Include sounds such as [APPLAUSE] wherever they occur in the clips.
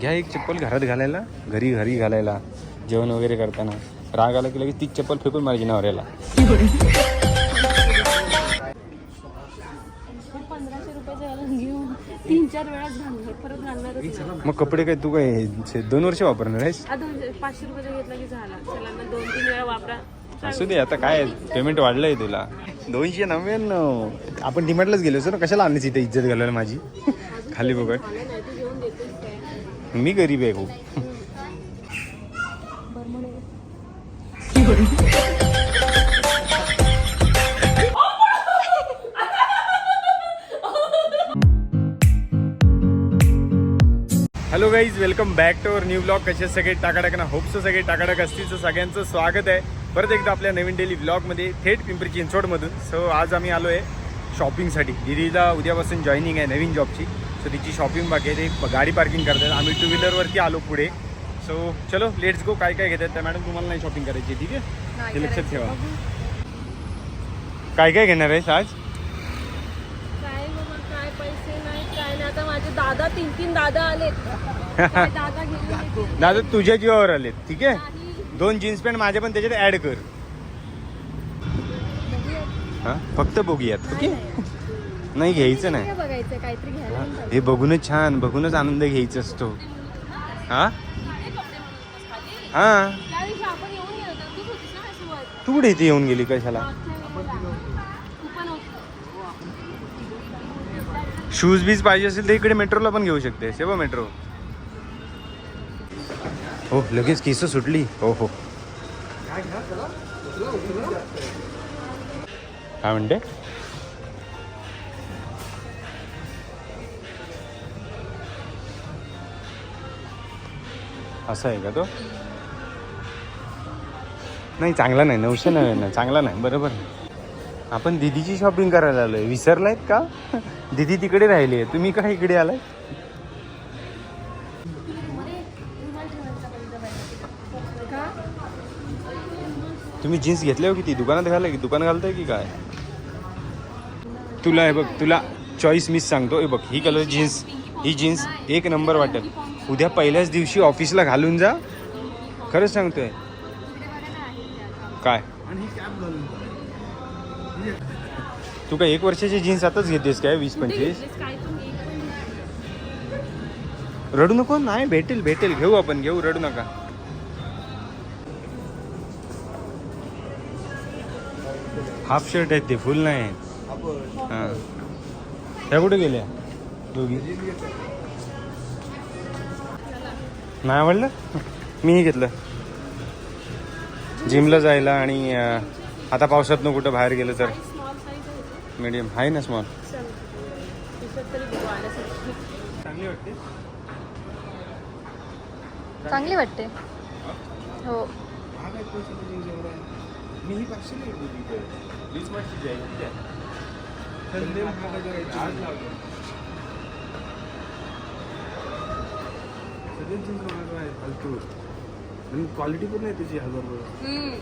घ्या एक चप्पल घरात घालायला घरी घरी घालायला जेवण वगैरे करताना. राग आला की लगेच तीच चप्पल फेकून माझ्या नवऱ्याला तीन चार परत मग कपडे काय तू काय दोन वर्ष वापरणार आहेस? पाचशे रुपयाचा घेतला की झाला चला दोन तीन वेळा वापरा असू दे आता काय पेमेंट वाढलंय तुला. दोनशे नव्याण्णव. आपण डिमांडलाच गेलो असतो ना कशाला आणायची इथे इज्जत घालायला माझी? खाली बघ मला नाही तू घेऊन देतेस काय मी गरीब आहे खूप hello guys welcome back to our new blog कसे सगळे टाकाटाक ना? होपचं सगळे टाकाटाक असतील. सगळ्यांचं स्वागत आहे. परत एकदा आपल्या नवीन डेली ब्लॉगमध्ये थेट पिंपरी चिंचवडमधून. सो आज आम्ही आलो आहे शॉपिंगसाठी दिदीला उद्यापासून जॉईनिंग आहे नवीन जॉबची सो तिची शॉपिंग बाकी आहे ते गाडी पार्किंग करतात. आम्ही टू व्हीलरवरती आलो पुढे. सो चलो लेट्स गो काय काय घेतात त्या मॅडम तुम्हाला नाही शॉपिंग करायची ठीक आहे? ते लक्षात ठेवा. काय काय घेणार आहेस आज? काय बाबा काय पैसे नाही काय नाही. आता माझे दादा तीन तीन दादा काय [LAUGHS] दादा तुझ्या जीवावर आलेत ठीक आहे. दोन जीन्स पॅन्ट माझ्या पण त्याच्यात ऍड कर. हा? फक्त बघूयात ओके? नाही घ्यायचं नाही. काय बघायचं काहीतरी घ्यायला पण पाहिजे. हे बघूनच छान बघूनच आनंद घ्यायचा असतो. हा? हा. त्या दिवशी आपण येऊन गेलो होतो. तूच होतीस ना माझ्यासोबत? तू कुठे इथे येऊन गेली कशाला. शूज बीज पाहिजे असेल तर इकडे मेट्रोला पण घेऊ शकते सेवा मेट्रो. हो लगेच केस सुटली. हो हो. काय म्हणते? असं आहे का तो? नाही चांगला नाही. नऊशे नव्याण्णव. चांगला नाही. बरोबर आपण दिदीची शॉपिंग करायला आलोय. विसरलायत का? दिदी तिकडे राहिली आहे तुम्ही का इकडे आलाय? तुम्ही जीन्स घेतले हो किती? दुकानात घालाय की? दुकान घालताय की काय? तुला हे बघ तुला चॉईस मीच सांगतो. हे बघ ही कलर जीन्स ही जीन्स एक नंबर वाटेल उद्या पहिल्याच दिवशी ऑफिसला घालून जा. खरंच सांगतोय. काय? तू काय एक वर्षाची जीन्स आताच घेतेस काय? वीस पंचवीस. रडू नको? नाही भेटेल भेटेल. घेऊ आपण घेऊ रडू नका. हाफ शर्ट आहेत ते फुल नाही आहेत. हां. त्या कुठे गेल्या? दोघी. नाही आवडलं? मीही घेतलं. जिमला जायला आणि आता पावसातनं कुठं बाहेर गेलं तर? मीडियम आहे ना? स्मॉल. चांगली वाटते. चांगली वाटते. हो. मी ही पाचशे नाही घेतली तिथे. वीस मार्चची आहे, ठीक आहे. थंडे आज लावतो. फालतू. आणि क्वालिटी पण नाही त्याची हजार रुपये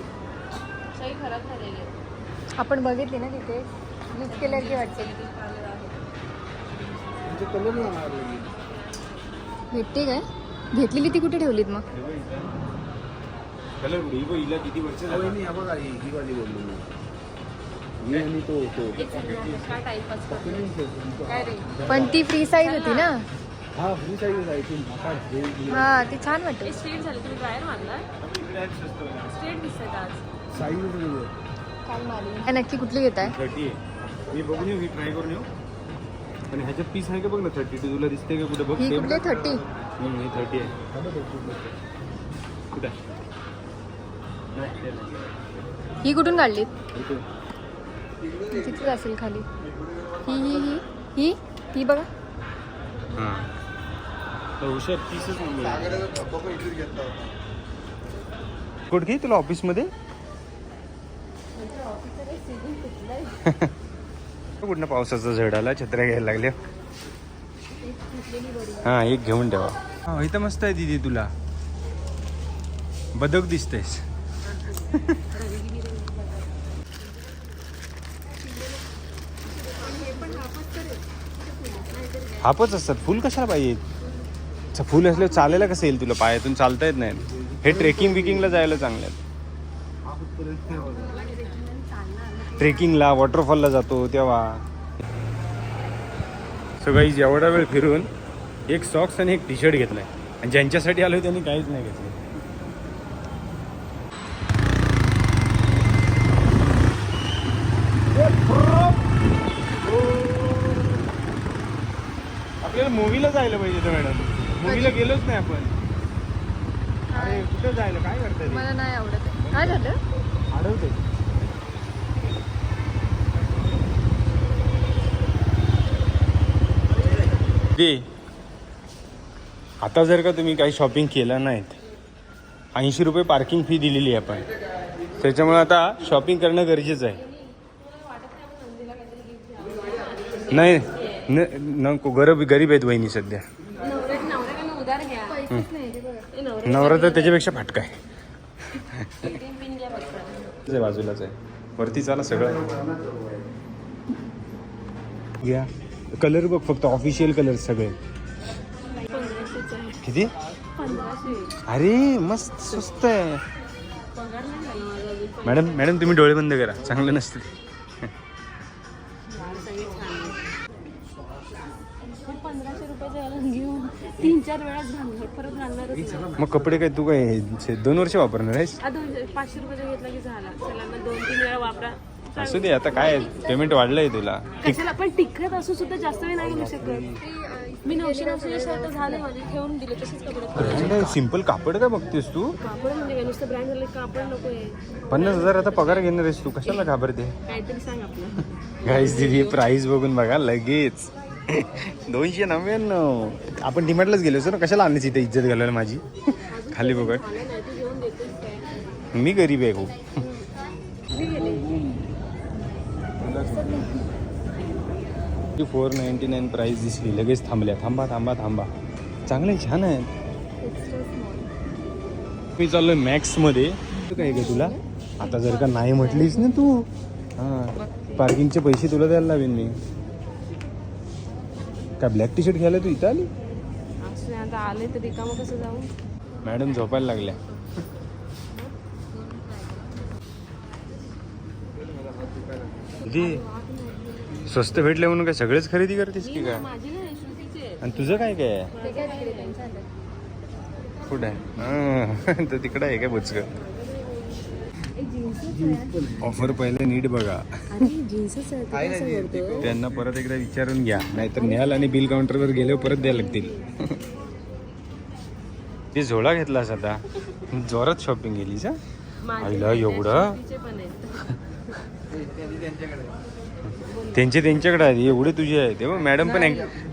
सही खराब झालेली आहे. आपण बघितली ना तिथे. यूज केल्याची वाटते. म्हणजे कलर नाही भेटते काय? घेतलेली ती कुठे ठेवलीत मग? ही बघ, हिला किती वर्ष झाली. काय टाइमपास करतो? काय रे पण ती फ्री साईज होती ना. हा ती हा छान वाटते. स्ट्रेट झालं तुम्ही ड्रायर मारला स्ट्रेट दिसत आज. साईज काल मारली. नक्की कुठली घेत आहे थर्टी आहे. मी बघून येऊ ही ट्राय करून येऊ. आणि ह्याच्यात पीस आहे का बघ ना थर्टी टू तुला दिसते का कुठे बघ? ही. कुठली थर्टी ही थर्टी आहे. कुठे. ही कुठून काढली. तिथेच असेल खाली. ही ही ही ही? ही बघा. हां. तर हुशार पीसच कुठे घे तुला ऑफिसमध्ये [LAUGHS] कुठनं पावसाचा झड आला? छत्र्या घ्यायला लागल्या हा एक घेऊन ठेवा. हा इथं मस्त आहे दिदी तुला. बदक दिसतेस. हापच असतात. फुल कशाला पाहिजे? अच्छा, फुल असल्यावर चालायला कसं येईल तुला? पायातून चालता येत नाही. हे ट्रेकिंग बिकिंगला जायला चांगलं आहे. ट्रेकिंगला वॉटरफॉलला जातो तेव्हा. सगळी एवढा वेळ फिरून एक सॉक्स आणि एक टी शर्ट घेतलाय. आणि ज्यांच्यासाठी आलो त्यांनी काहीच नाही घेतलं. आपल्याला मूवीला जायला पाहिजे तर मॅडम मूवीला गेलोच नाही आपण. अरे कुठं जायला? काय करताय ते? मला नाही आवडत. आहे. काय झालं? आढळते दे आता जर का तुम्ही काही शॉपिंग केलं नाहीत ऐंशी रुपये पार्किंग फी दिलेली आहे आपण. त्याच्यामुळे आता शॉपिंग करणं गरजेचं आहे. नाही न- नको गरीब गरीब आहेत वहिनी सध्या नवऱ्या नवऱ्याकडनं उधार घ्या पैसेच नाही ते बघा. ए, नवऱ्या नवरा तर त्याच्यापेक्षा फाटका आहे. बाजूलाच आहे. वरती चाला सगळं. घ्या कलर बघ फक्त ऑफिशियल कलर सगळे. किती? अरे मस्त स्वस्त आहे. मॅडम मॅडम तुम्ही डोळे बंद करा. चांगलं नसतं पंधराशे रुपयाचं याला घेऊन तीन चार वेळाच घालणार परत घालणारच नाही. मग कपडे काय तू काय दोन वर्ष वापरणार आहेस? दोनशे पाचशे रुपयाचा घेतला की झाला. चला मग दोन तीन वेळा वापरा. असू दे आता काय पेमेंट वाढलंय तुला. कशाला? पण टिकत असून सुद्धा जास्त वेळ नाही घेऊ शकत. मी नऊशे नऊशे शर्ट झाले माझे ठेवून दिले तसेच कपडे सिंपल कापड का बघतेस तू? कापड म्हणजे काय नुसतं ब्रँड झालं कापड नको आहे. पन्नास हजार आता पगार घेणार आहेस तू कशाला घाबरते काहीतरी सांग आपलं. गाईस दिदी प्राइस बघून बघा लगेच. दोनशे नव्याण्णव. आपण डिमांडलाच गेलो ना कशाला आणलीच इथे इज्जत घालायला माझी? खाली बघा. नाही मी गरीब आहे खूप मी गेले फोर नाईन्टी नाईन प्राईस दिसली. लगेच थांबल्या. थांबा थांबा थांबा. चांगले छान आहे मी चाललोय मॅक्समध्ये. तू काय ग तुला? आता जर का नाही म्हटलीस ना तू हां पार्किंगचे पैसे तुला द्यायला लावेन मी. काय ब्लॅक टी शर्ट घ्यायला तू इथं आली? आता आले तर रिकामं कसं जाऊ? मॅडम झोपायला लागल्या. दीदी स्वस्त भेटले म्हणून काय सगळेच खरेदी करतेस की काय? आणि तुझं काय काय आहे? आलं. कुठं आहे? हां, [LAUGHS] तर तिकडं आहे काय बुचक? ऑफर पहिले नीट बघा. त्यांना परत एकदा विचारून घ्या. नाहीतर न्याल आणि बिल काउंटरवर गेल्यावर परत द्यायला लागतील. [LAUGHS] ते झोळा घेतलास आता. जोरात शॉपिंग केलीस आईला एवढं? [LAUGHS] त्यांचे त्यांच्याकडे आहेत एवढे तुझे आहेत. हे बघ मॅडम पण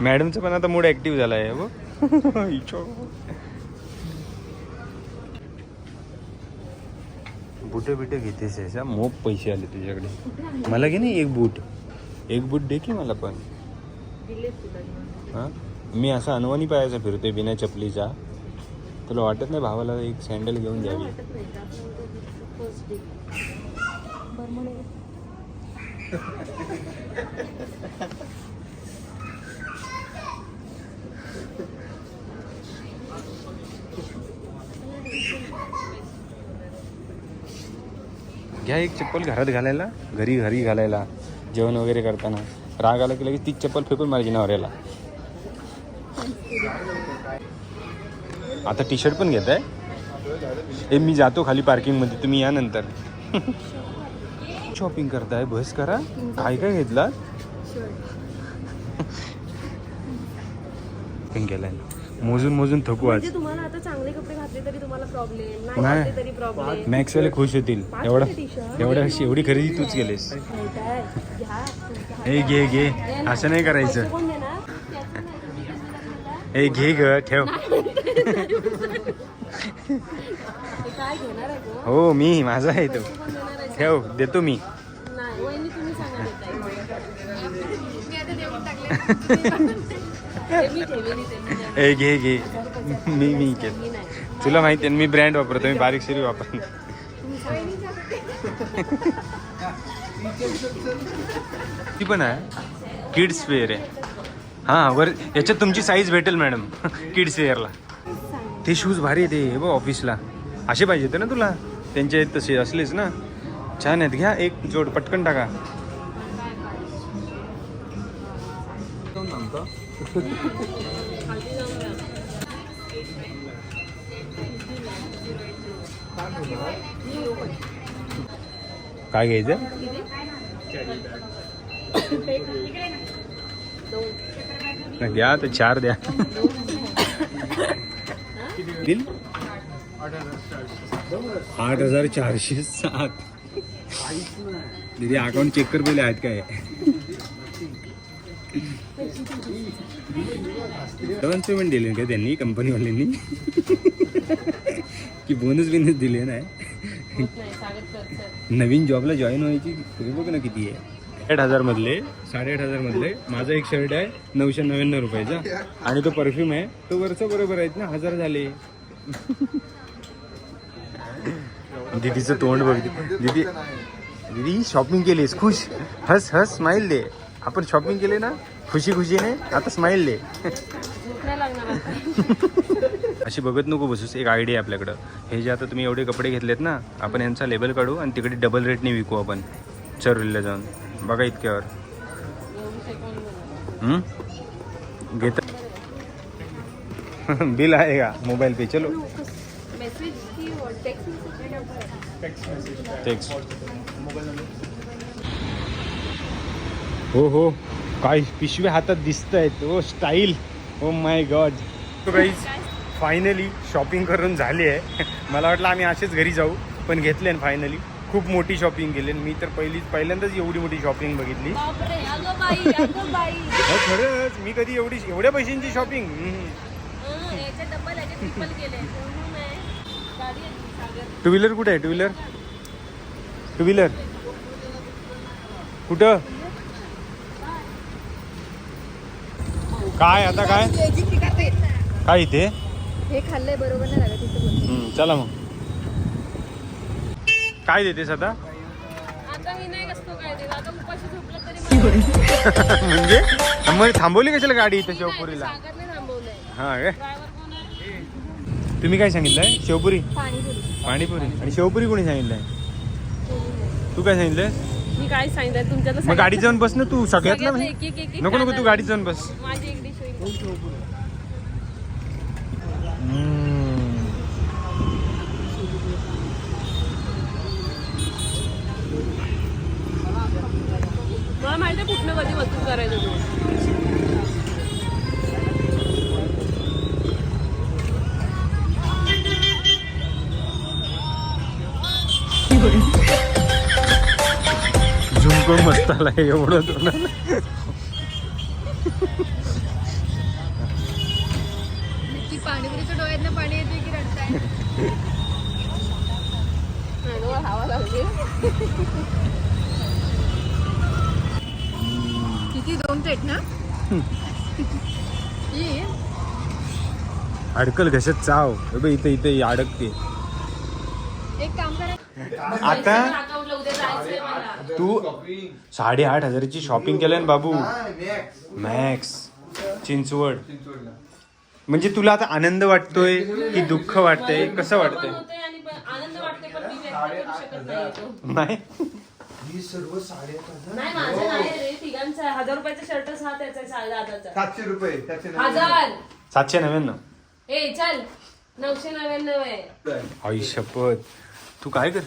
मॅडमचं पण आता मूड ऍक्टिव्ह झाला आहे. बुटं [LAUGHS] बिटं घेतेस याच्या मोप पैसे आले तुझ्याकडे. मला घे नाही एक बूट. एक बूट दे की मला पण. हां? मी असा अनवानी पायाचा फिरतोय बिना चपलीचा. तुला वाटत नाही भावाला एक सँडल घेऊन द्यावी वाटत नाही का फर्स्ट डे बरं म्हणे घ्या एक चप्पल घरात घालायला घरी घरी घालायला जेवण वगैरे करताना. राग आला की लगेच ती चप्पल फेकून माझ्या नवऱ्याला. आता टी शर्ट पण घेत आहे ए मी जातो खाली पार्किंगमध्ये तुम्ही या नंतर. [LAUGHS] शॉपिंग करताय? बस करा. काय काय घेतला शॉपिंग केलाय. मोजून मोजून थकू आज. म्हणजे तुम्हाला आता चांगले कपडे घातले तरी तुम्हाला प्रॉब्लेम नाही तरी प्रॉब्लेम मॅक्सवाले खुश होतील. एवढा t-shirt. एवढा एवढी खरेदी तूच केलीस. ए घे घे. असं नाही करायचं? ए घे ग ठेव. हे? हो मी माझा आहे तो. ठेव देतो मी. ए घे घे. मी मी नाही. तुला माहिती आहे ना, मी ब्रँड वापरतो मी बारीक शिरी वापरतो ती पण आहे. किड्स वेअर आहे. हां वर याच्यात तुमची साईज भेटेल मॅडम किड्स वेअरला ते शूज भारी आहे ते हे बघ ऑफिसला असे पाहिजे होते ना तुला? त्यांचे आहेत तसे असलेच ना? छान आहेत. घ्या एक जोड पटकन टाका. काय घ्यायचं? घ्या तर चार द्या. दिल आठ हजार चारशे सात. दीदी अकाउंट चेक कर पहिले आहेत काय? ॲडव्हान्स पेमेंट दिले का त्यांनी कंपनीवाल्यांनी की बोनस बिनस दिले नाही नवीन जॉबला जॉईन व्हायची तुम्ही बघ ना किती आहे. आठ हजार मधले. साडेआठ हजार मधले. माझा एक शर्ट आहे नऊशे नव्याण्णव रुपयाचा. आणि तो परफ्यूम आहे तो वरचा बरोबर आहेत ना हजार झाले. दीदीचं तोंड बघ. दीदी दीदी शॉपिंग केलीस खुश. हस हस स्माईल दे. आपण शॉपिंग केले ना खुशी खुशीने आता स्माईल दे. [LAUGHS] अशी बघत नको बसूस एक आयडिया आहे आपल्याकडं. हे जे आता तुम्ही एवढे कपडे घेतलेत ना आपण यांचा लेबल काढू आणि तिकडे डबल रेटने विकू आपण. चरोलीला जाऊन. बघा इतक्यावर? घेत [LAUGHS] बिल आहे का? मोबाईल पे. चलो. हो हो. काय पिशवे हातात दिसत आहेत ओ style oh my god guys finally shopping करून झाली आहे. मला वाटलं आम्ही असेच घरी जाऊ पण घेतले फायनली खूप मोठी शॉपिंग केली मी तर पहिलीच पहिल्यांदाच एवढी मोठी शॉपिंग बघितली. खरंच मी कधी एवढी एवढ्या पैशांची शॉपिंग टू व्हीलर कुठे आहे? Two wheeler? Two wheeler? कुठं? काय आता काय? काय इथे? हे खाल्लंय बरोबर नाही लागत तिथे बोलते हम्म, चला मग. काय देतेस आता? आता मी नाही कसतो काय ते आता उपाशी झोपलं तरी मला [LAUGHS] म्हणजे? मग थांबवली कशाला गाडी इथे नाही, शिवपुरीला थांबवलंय. हा काय? तुम्ही काय सांगितलंय? शिवपुरी? पाणीपुरी. पाणीपुरी. आणि शिवपुरी कोणी सांगितलंय? तू काय सांगितलंय? मी काय सांगितलं तुमच्याला मग गाडीत जाऊन बस ना तू सगळ्यात ना सगळ्यातलं एक एक एक एक नको नको तू. गाडीत जाऊन बस. माझी एक डिश होईल. मला माहिती आहे कुठनं कधी वस्तू करायचं आला एवढं तो ना की पाणीपुरीच्या डोळ्यातनं पाणी येते की रडताय? डोळा हवा लागली. किती? दोन प्लेट ना? अडकल घशात चाव. इथे इथे अडकते. एक काम करा आता तू साडेआठ हजाराची शॉपिंग केलं ना बाबू. मॅक्स चिंचवड. म्हणजे तुला आता आनंद वाटतोय की दुःख वाटतंय? कसं वाटतंय? नाही. हजार. रुपयाचा हा त्याचा सातशे रुपये. हजार. सातशे नव्याण्णव. ए चल. नऊशे नव्याण्णव आहे. आई शपथ. तू काय ओ,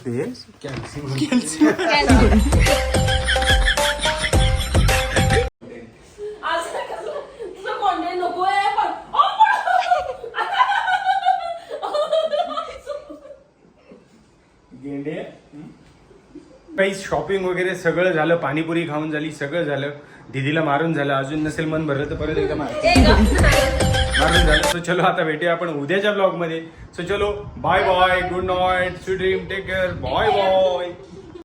काही शॉपिंग वगैरे सगळं झालं पाणीपुरी खाऊन झाली सगळं झालं. दीदीला मारून झालं अजून नसेल मन भरलं तर परत एकदा मार. मारून झालं. सो चलो आता भेटूया आपण उद्याच्या ब्लॉगमध्ये. सो चलो bye bye good night sweet dream take care bye bye